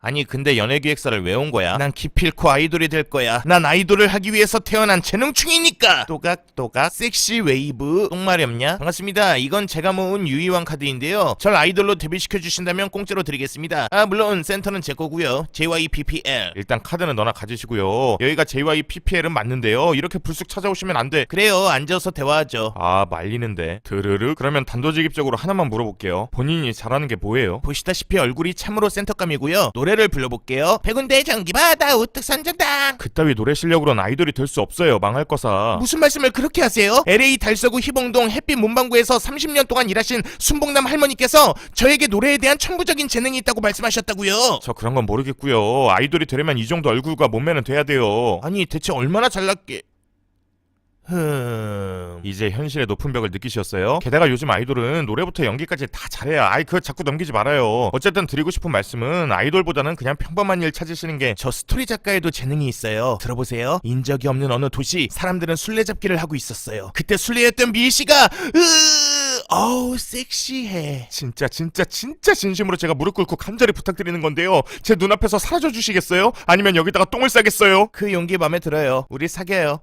아니 근데 연예기획사를 왜 온 거야? 난 기필코 아이돌이 될 거야. 난 아이돌을 하기 위해서 태어난 재능충이니까. 또각또각 섹시 웨이브 똥마렵냐? 반갑습니다. 이건 제가 모은 유이왕 카드인데요. 절 아이돌로 데뷔시켜 주신다면 공짜로 드리겠습니다. 아 물론 센터는 제 거고요. JYPPL. 일단 카드는 너나 가지시고요. 여기가 JYPPL은 맞는데요. 이렇게 불쑥 찾아오시면 안 돼. 그래요. 앉아서 대화하죠. 아 말리는데. 드르르. 그러면 단도직입적으로 하나만 물어볼게요. 본인이 잘하는 게 뭐예요? 보시다시피 얼굴이 참으로 센터감이고요. 노래 를 불러볼게요. 백운대 전기바다 우뚝 선전당. 그따위 노래 실력으로는 아이돌이 될 수 없어요. 망할 거사. 무슨 말씀을 그렇게 하세요? LA 달서구 희봉동 햇빛 문방구에서 30년 동안 일하신 순복남 할머니께서 저에게 노래에 대한 천부적인 재능이 있다고 말씀하셨다고요. 저 그런 건 모르겠고요. 아이돌이 되려면 이 정도 얼굴과 몸매는 돼야 돼요. 아니 대체 얼마나 잘났게? 흠... 이제 현실의 높은 벽을 느끼셨어요? 게다가 요즘 아이돌은 노래부터 연기까지 다 잘해야 아이 그거 자꾸 넘기지 말아요. 어쨌든 드리고 싶은 말씀은 아이돌보다는 그냥 평범한 일 찾으시는 게 저 스토리 작가에도 재능이 있어요. 들어보세요. 인적이 없는 어느 도시 사람들은 술래잡기를 하고 있었어요. 그때 술래였던 미희 씨가 으... 어우 섹시해. 진짜 진짜 진짜 진심으로 제가 무릎 꿇고 간절히 부탁드리는 건데요. 제 눈앞에서 사라져 주시겠어요? 아니면 여기다가 똥을 싸겠어요? 그 용기 마음에 들어요. 우리 사귀어요